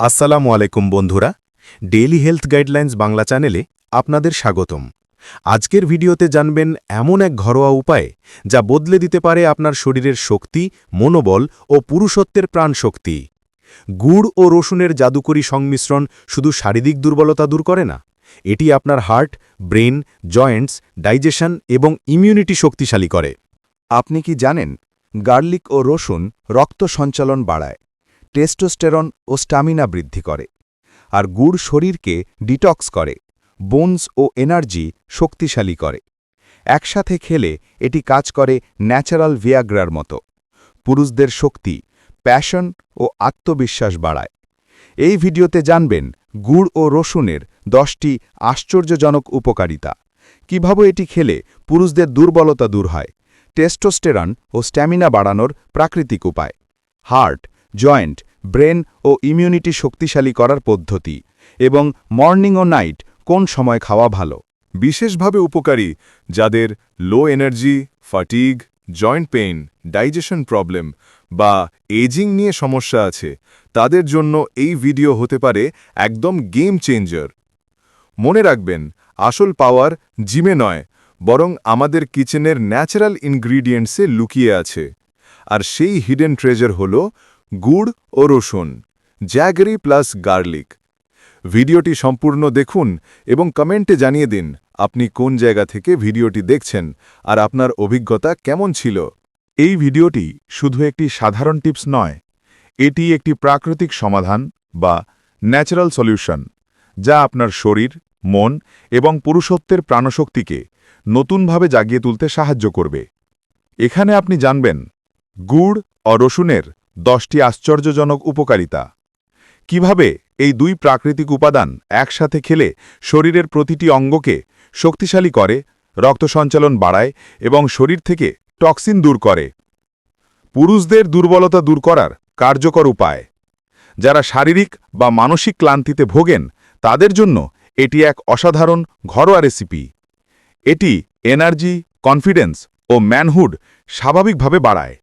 আসসালামু আলাইকুম বন্ধুরা ডেইলি হেলথ গাইডলাইন্স বাংলা চ্যানেলে আপনাদের স্বাগতম। আজকের ভিডিওতে জানবেন এমন এক ঘরোয়া উপায় যা বদলে দিতে পারে আপনার শরীরের শক্তি, মনোবল ও পুরুষত্বের প্রাণশক্তি। গুড় ও রসুনের জাদুকরী সংমিশ্রণ শুধু শারীরিক দুর্বলতা দূর করে না, এটি আপনার হার্ট, ব্রেন, জয়েন্টস, ডাইজেশন এবং ইমিউনিটি শক্তিশালী করে। আপনি কি জানেন, গার্লিক ও রসুন রক্ত সঞ্চালন বাড়ায়। টেস্টোস্টেরন ও স্টামিনা বৃদ্ধি করে, আর গুড় শরীরকে ডিটক্স করে, বোনস ও এনার্জি শক্তিশালী করে। একসাথে খেলে এটি কাজ করে ন্যাচারাল ভিয়াগ্রার মতো। পুরুষদের শক্তি, প্যাশন ও আত্মবিশ্বাস বাড়ায়। এই ভিডিওতে জানবেন গুড় ও রসুনের দশটি আশ্চর্যজনক উপকারিতা। কীভাবে এটি খেলে পুরুষদের দুর্বলতা দূর হয়, টেস্টোস্টেরন ও স্ট্যামিনা বাড়ানোর প্রাকৃতিক উপায়। হার্ট জয়েন্ট, ব্রেন ও ইমিউনিটি শক্তিশালী করার পদ্ধতি এবং মর্নিং ও নাইট কোন সময় খাওয়া ভালো। বিশেষভাবে উপকারী, যাদের low energy, fatigue, joint pain, digestion problem বা এজিং নিয়ে সমস্যা আছে, তাদের জন্য এই ভিডিও হতে পারে একদম গেম চেঞ্জার। মনে রাখবেন, আসল পাওয়ার জিমে নয়, বরং আমাদের কিচেনের ন্যাচারাল ইনগ্রিডিয়েন্টসে লুকিয়ে আছে। আর সেই হিডেন ট্রেজার হল গুড় ও রসুন জ্যাগরি প্লাস গার্লিক ভিডিওটি সম্পূর্ণ দেখুন এবং কমেন্টে জানিয়ে দিন আপনি কোন জায়গা থেকে ভিডিওটি দেখছেন আর আপনার অভিজ্ঞতা কেমন ছিল। এই ভিডিওটি শুধু একটি সাধারণ টিপস নয়, এটি একটি প্রাকৃতিক সমাধান বা ন্যাচারাল সলিউশন যা আপনার শরীর, মন এবং পুরুষত্বের প্রাণশক্তিকে নতুনভাবে জাগিয়ে তুলতে সাহায্য করবে। এখানে আপনি জানবেন, গুড় ও রসুনের দশটি আশ্চর্যজনক উপকারিতা। কীভাবে এই দুই প্রাকৃতিক উপাদান একসাথে খেলে শরীরের প্রতিটি অঙ্গকে শক্তিশালী করে, রক্ত সঞ্চালন বাড়ায় এবং শরীর থেকে টক্সিন দূর করে? পুরুষদের দুর্বলতা দূর করার কার্যকর উপায়। যারা শারীরিক বা মানসিক ক্লান্তিতে ভোগেন, তাদের জন্য এটি এক অসাধারণ ঘরোয়া রেসিপি। এটি এনার্জি, কনফিডেন্স ও ম্যানহুড স্বাভাবিকভাবে বাড়ায়।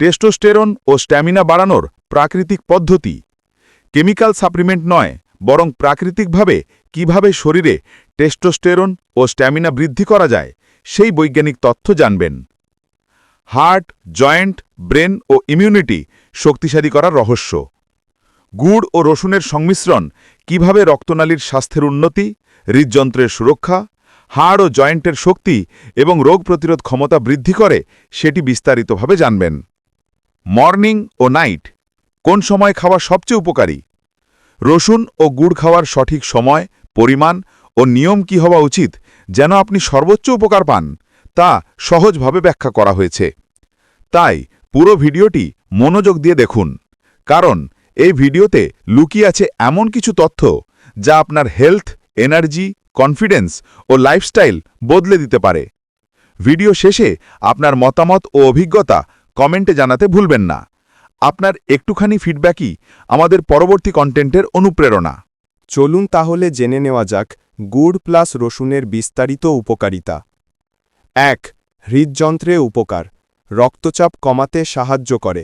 টেস্টোস্টেরন ও স্ট্যামিনা বাড়ানোর প্রাকৃতিক পদ্ধতি। কেমিক্যাল সাপ্লিমেন্ট নয়, বরং প্রাকৃতিকভাবে কীভাবে শরীরে টেস্টোস্টেরন ও স্ট্যামিনা বৃদ্ধি করা যায়, সেই বৈজ্ঞানিক তথ্য জানবেন। হার্ট, জয়েন্ট, ব্রেন ও ইমিউনিটি শক্তিশালী করার রহস্য। গুড় ও রসুনের সংমিশ্রণ কীভাবে রক্তনালীর স্বাস্থ্যের উন্নতি, হৃদযন্ত্রের সুরক্ষা, হাড় ও জয়েন্টের শক্তি এবং রোগ প্রতিরোধ ক্ষমতা বৃদ্ধি করে, সেটি বিস্তারিতভাবে জানবেন। মর্নিং ও নাইট, কোন সময় খাওয়া সবচেয়ে উপকারী? রসুন ও গুড় খাওয়ার সঠিক সময়, পরিমাণ ও নিয়ম কি হওয়া উচিত যেন আপনি সর্বোচ্চ উপকার পান, তা সহজভাবে ব্যাখ্যা করা হয়েছে। তাই পুরো ভিডিওটি মনোযোগ দিয়ে দেখুন, কারণ এই ভিডিওতে লুকিয়ে আছে এমন কিছু তথ্য যা আপনার হেলথ, এনার্জি, কনফিডেন্স ও লাইফস্টাইল বদলে দিতে পারে। ভিডিও শেষে আপনার মতামত ও অভিজ্ঞতা কমেন্টে জানাতে ভুলবেন না। আপনার একটুখানি ফিডব্যাকই আমাদের পরবর্তী কন্টেন্টের অনুপ্রেরণা। চলুন তাহলে জেনে নেওয়া যাক গুড় প্লাস রসুনের বিস্তারিত উপকারিতা। এক, হৃদযন্ত্রে উপকার। রক্তচাপ কমাতে সাহায্য করে।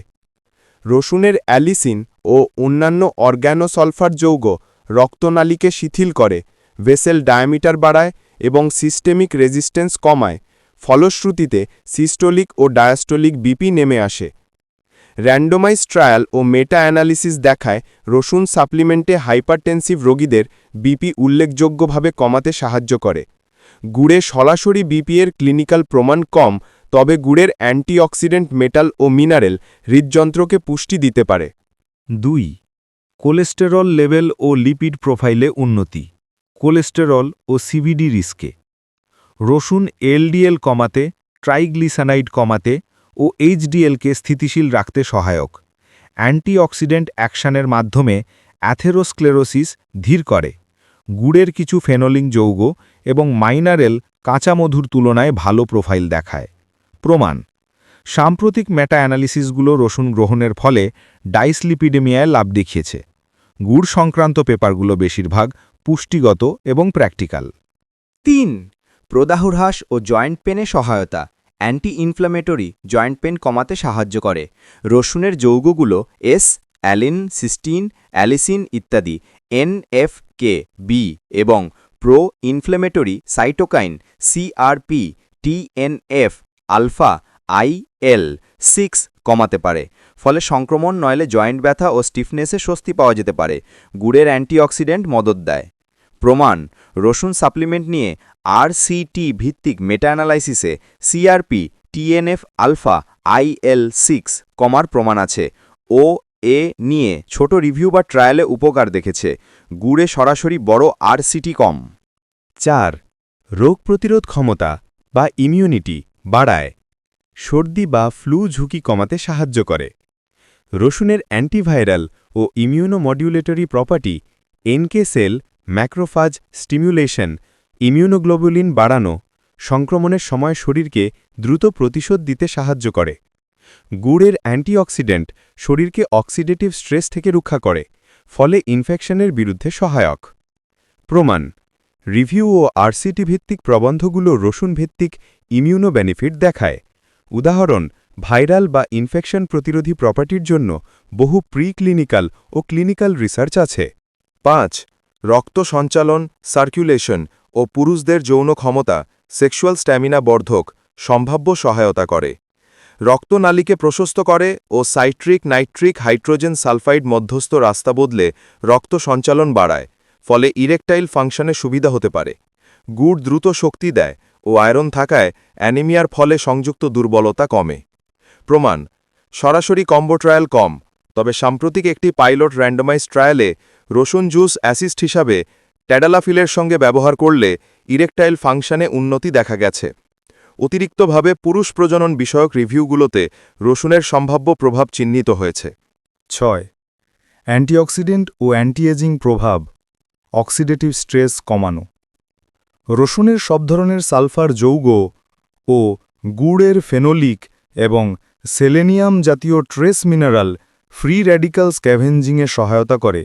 রসুনের অ্যালিসিন ও অন্যান্য অর্গ্যানোসলফার যৌগ রক্তনালীকে শিথিল করে ভেসেল ডায়ামিটার বাড়ায় এবং সিস্টেমিক রেজিস্ট্যান্স কমায়। ফলশ্রুতিতে সিস্টোলিক ও ডায়াস্টোলিক বিপি নেমে আসে। র্যান্ডোমাইজ ট্রায়াল ও মেটা অ্যানালিসিস দেখায় রসুন সাপ্লিমেন্টে হাইপারটেনসিভ রোগীদের বিপি উল্লেখযোগ্যভাবে কমাতে সাহায্য করে। গুড়ে সরাসরি বিপিএর ক্লিনিক্যাল প্রমাণ কম, তবে গুড়ের অ্যান্টিঅক্সিডেন্ট মেটাল ও মিনারেল হৃদযন্ত্রকে পুষ্টি দিতে পারে। দুই, কোলেস্টেরল লেভেল ও লিপিড প্রোফাইলে উন্নতি। কোলেস্টেরল ও সিভিডি রিস্কে। রসুন এলডিএল কমাতে, ট্রাইগ্লিসানাইড কমাতে ও এইচডিএলকে স্থিতিশীল রাখতে সহায়ক। অ্যান্টিঅক্সিডেন্ট অ্যাকশনের মাধ্যমে অ্যাথেরোস্ক্লেরোসিস ধীর করে। গুড়ের কিছু ফেনোলিং যৌগ এবং মাইনারেল কাঁচা মধুর তুলনায় ভালো প্রোফাইল দেখায়। প্রমাণ, সাম্প্রতিক মেটা অ্যানালিসিসগুলো রসুন গ্রহণের ফলে ডাইসলিপিডেমিয়ায় লাভ দেখিয়েছে। গুড় সংক্রান্ত পেপারগুলো বেশিরভাগ পুষ্টিগত এবং প্র্যাকটিক্যাল। তিন প্রদাহ হ্রাস ও জয়েন্ট পেনে সহায়তা। অ্যান্টি ইনফ্ল্যামেটরি জয়েন্ট পেন কমাতে সাহায্য করে। রসুনের যৌগগুলো এস, অ্যালিন, সিস্টিন, অ্যালিসিন ইত্যাদি এনএফকে বি এবং pro inflammatory cytokine CRP TNF alpha IL six কমাতে পারে। ফলে সংক্রমণ নয়লে জয়েন্ট ব্যথা ও স্টিফনেসে স্বস্তি পাওয়া যেতে পারে। গুড়ের অ্যান্টিঅক্সিডেন্ট মদত দেয়। প্রমাণ, রসুন সাপ্লিমেন্ট নিয়ে আরসিটি ভিত্তিক meta অ্যানালাইসিসে CRP, TNF alpha IL six কমার প্রমাণ আছে। ও, এ নিয়ে ছোট রিভিউ বা ট্রায়ালে উপকার দেখেছে। গুড়ে সরাসরি বড় আরসিটি কম। চার, রোগ প্রতিরোধ ক্ষমতা বা ইমিউনিটি বাড়ায়। সর্দি বা ফ্লু ঝুঁকি কমাতে সাহায্য করে। রসুনের অ্যান্টিভাইরাল ও immunomodulatory property NK cell macrophage stimulation immunoglobulin বাড়ানো সংক্রমণের সময় শরীরকে দ্রুত প্রতিশোধ দিতে সাহায্য করে। গুড়ের অ্যান্টিঅক্সিডেন্ট শরীরকে অক্সিডেটিভ স্ট্রেস থেকে রক্ষা করে, ফলে ইনফেকশনের বিরুদ্ধে সহায়ক। প্রমাণ, রিভিউ ও আরসিটি ভিত্তিক প্রবন্ধগুলো রসুন ভিত্তিক ইমিউনো বেনিফিট দেখায়। উদাহরণ, ভাইরাল বা ইনফেকশন প্রতিরোধী প্রপার্টির জন্য বহু প্রিক্লিনিক্যাল ও ক্লিনিক্যাল রিসার্চ আছে। পাঁচ রক্ত সঞ্চালন সার্কুলেশন ও পুরুষদের যৌন ক্ষমতা সেক্সুয়াল স্ট্যামিনা বর্ধক, সম্ভাব্য সহায়তা করে। রক্তনালীকে প্রশস্ত করে ও সাইট্রিক নাইট্রিক হাইড্রোজেন সালফাইড মধ্যস্থ রাস্তা বদলে রক্ত সঞ্চালন বাড়ায়, ফলে ইরেকটাইল ফাংশনে সুবিধা হতে পারে। গুড় দ্রুত শক্তি দেয় ও আয়রন থাকায় অ্যানিমিয়ার ফলে সংযুক্ত দুর্বলতা কমে। প্রমাণ, সরাসরি কম্বো ট্রায়াল কম, তবে সাম্প্রতিক একটি পাইলট র্যান্ডমাইজ ট্রায়ালে রসুন জুস অ্যাসিস্ট হিসাবে ট্যাডালাফিলের সঙ্গে ব্যবহার করলে ইরেকটাইল ফাংশনে উন্নতি দেখা গেছে। অতিরিক্তভাবে পুরুষ প্রজনন বিষয়ক রিভিউগুলোতে রসুনের সম্ভাব্য প্রভাব চিহ্নিত হয়েছে। ছয়, অ্যান্টিঅক্সিডেন্ট ও অ্যান্টিএজিং প্রভাব, অক্সিডেটিভ স্ট্রেস কমানো। রসুনের সব ধরনের সালফার যৌগ ও গুড়ের ফেনোলিক এবং সেলেনিয়াম জাতীয় ট্রেস মিনারেল ফ্রি র্যাডিক্যাল স্ক্যাভেঞ্জিংয়ে সহায়তা করে।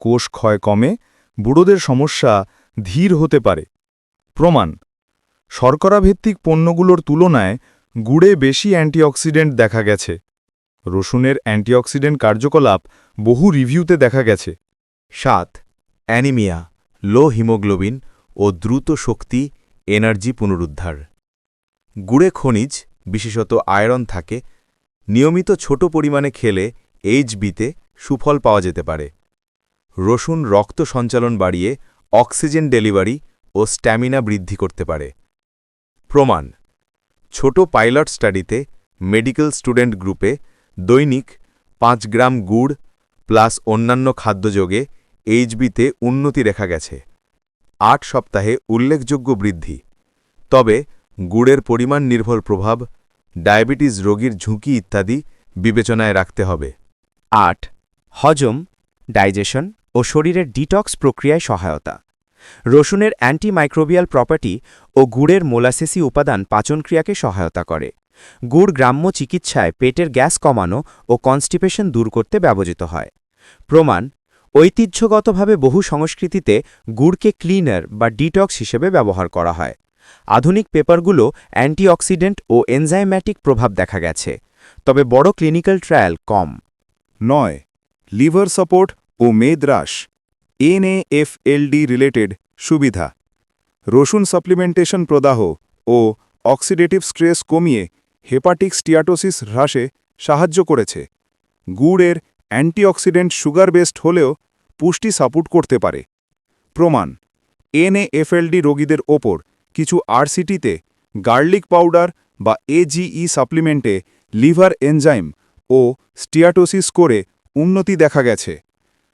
কোষ ক্ষয় কমে, বুড়োদের সমস্যা ধীর হতে পারে। প্রমাণ, শর্করাভিত্তিক পণ্যগুলোর তুলনায় গুড়ে বেশি অ্যান্টিঅক্সিডেন্ট দেখা গেছে। রসুনের অ্যান্টিঅক্সিডেন্ট কার্যকলাপ বহু রিভিউতে দেখা গেছে। সাত, অ্যানিমিয়া, লো হিমোগ্লোবিন ও দ্রুত শক্তি, এনার্জি পুনরুদ্ধার। গুড়ে খনিজ, বিশেষত আয়রন থাকে, নিয়মিত ছোট পরিমাণে খেলে এইচবিতে সুফল পাওয়া যেতে পারে। রসুন রক্ত সঞ্চালন বাড়িয়ে অক্সিজেন ডেলিভারি ও স্ট্যামিনা বৃদ্ধি করতে পারে। প্রমাণ, ছোট পাইলট স্টাডিতে মেডিকেল স্টুডেন্ট গ্রুপে দৈনিক পাঁচ গ্রাম গুড় প্লাস অন্যান্য খাদ্যযোগে এইচবিতে উন্নতি দেখা গেছে। আট সপ্তাহে উল্লেখযোগ্য বৃদ্ধি। তবে গুড়ের পরিমাণ নির্ভর প্রভাব, ডায়াবেটিস রোগীর ঝুঁকি ইত্যাদি বিবেচনায় রাখতে হবে। আট, হজম, ডাইজেশন ও শরীরের ডিটক্স প্রক্রিয়ায় সহায়তা। রসুনের অ্যান্টিমাইক্রোবিয়াল প্রপার্টি ও গুড়ের মোলাসেসি উপাদান পাচনক্রিয়াকে সহায়তা করে। গুড় গ্রাম্য চিকিৎসায় পেটের গ্যাস কমানো ও কনস্টিপেশন দূর করতে ব্যবহৃত হয়। প্রমাণ, ঐতিহ্যগতভাবে বহু সংস্কৃতিতে গুড়কে ক্লিনার বা ডিটক্স হিসেবে ব্যবহার করা হয়। আধুনিক পেপারগুলো অ্যান্টিঅক্সিডেন্ট ও এনজাইম্যাটিক প্রভাব দেখা গেছে, তবে বড় ক্লিনিক্যাল ট্রায়াল কম। নয়, লিভার সাপোর্ট ও মেদরাস এনএএফএলডি রিলেটেড সুবিধা, রসুন সাপ্লিমেন্টেশন প্রদাহ ও অক্সিডেটিভ স্ট্রেস কমিয়ে হেপাটিক স্টিয়াটোসিস হ্রাসে সাহায্য করেছে। গুড়ের অ্যান্টিঅক্সিডেন্ট সুগার বেসড হলেও পুষ্টি সাপোর্ট করতে পারে। প্রমাণ এনএএফএলডি রোগীদের ওপর কিছু আরসিটিতে গার্লিক পাউডার বা এজিই সাপ্লিমেন্টে লিভার এনজাইম ও স্টিয়াটোসিস করে উন্নতি দেখা গেছে।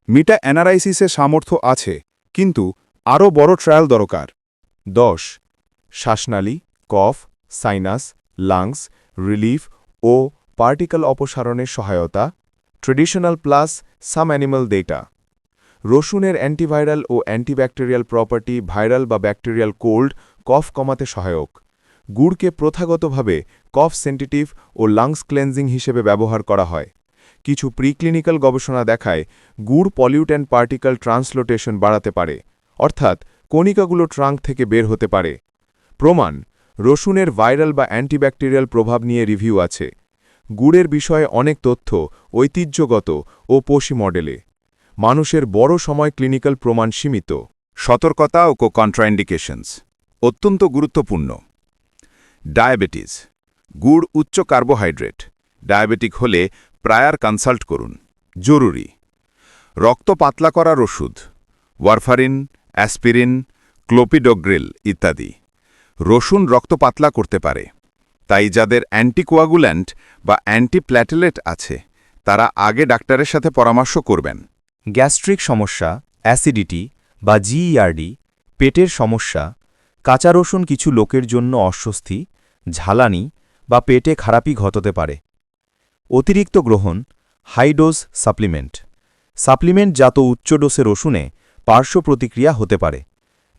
মিটা অ্যানারাইসিসের সামর্থ্য আছে, কিন্তু আরও বড় ট্রায়াল দরকার। দশ, শ্বাসনালী, কফ, সাইনাস, লাংস, রিলিফ ও পার্টিকেল অপসারণের সহায়তা, traditional plus some animal data. রসুনের অ্যান্টিভাইরাল ও অ্যান্টিব্যাকটেরিয়াল প্রপার্টি ভাইরাল বা ব্যাকটেরিয়াল কোল্ড, কফ কমাতে সহায়ক। গুড়কে প্রথাগতভাবে কফ সেন্টিটিভ ও লাংস ক্লেন্সিং হিসেবে ব্যবহার করা হয়। কিছু প্রিক্লিনিক্যাল গবেষণা দেখায় গুড় পলিউট্যান্ট পার্টিকেল ট্রান্সলোটেশন বাড়াতে পারে, অর্থাৎ কণিকাগুলো ট্রাঙ্ক থেকে বের হতে পারে। প্রমাণ, রসুনের ভাইরাল বা অ্যান্টিব্যাকটেরিয়াল প্রভাব নিয়ে রিভিউ আছে। গুড়ের বিষয়ে অনেক তথ্য ঐতিহ্যগত ও পশি মডেলে। মানুষের বড় সময় ক্লিনিক্যাল প্রমাণ সীমিত। সতর্কতা ও কন্ট্রাইন্ডিকেশনস অত্যন্ত গুরুত্বপূর্ণ। ডায়াবেটিস গুড় উচ্চ কার্বোহাইড্রেট ডায়াবেটিক হলে প্রায়ার কনসাল্ট করুন। জরুরি। রক্ত পাতলা করার ওষুধ, ওয়ারফারিন, অ্যাসপিরিন, ক্লোপিডোগ্রিল ইত্যাদি। রসুন রক্ত পাতলা করতে পারে। তাই যাদের অ্যান্টিকোয়াগুল্যান্ট বা অ্যান্টিপ্ল্যাটেলেট আছে, তারা আগে ডাক্তারের সাথে পরামর্শ করবেন। গ্যাস্ট্রিক সমস্যা, অ্যাসিডিটি বা জিইআরডি, পেটের সমস্যা, কাঁচা রসুন কিছু লোকের জন্য অস্বস্তি, ঝালানি বা পেটে খারাপই ঘটতে পারে। অতিরিক্ত গ্রহণ হাইডোজ সাপ্লিমেন্ট। সাপ্লিমেন্ট জাত উচ্চ ডোসের ওষুনে পার্শ্ব প্রতিক্রিয়া হতে পারে।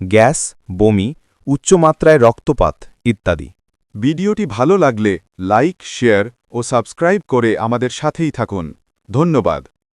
গ্যাস, বমি উচ্চমাত্রায় রক্তপাত ইত্যাদি। ভিডিওটি ভালো লাগলে লাইক, শেয়ার ও সাবস্ক্রাইব করে আমাদের সাথেই থাকুন। ধন্যবাদ।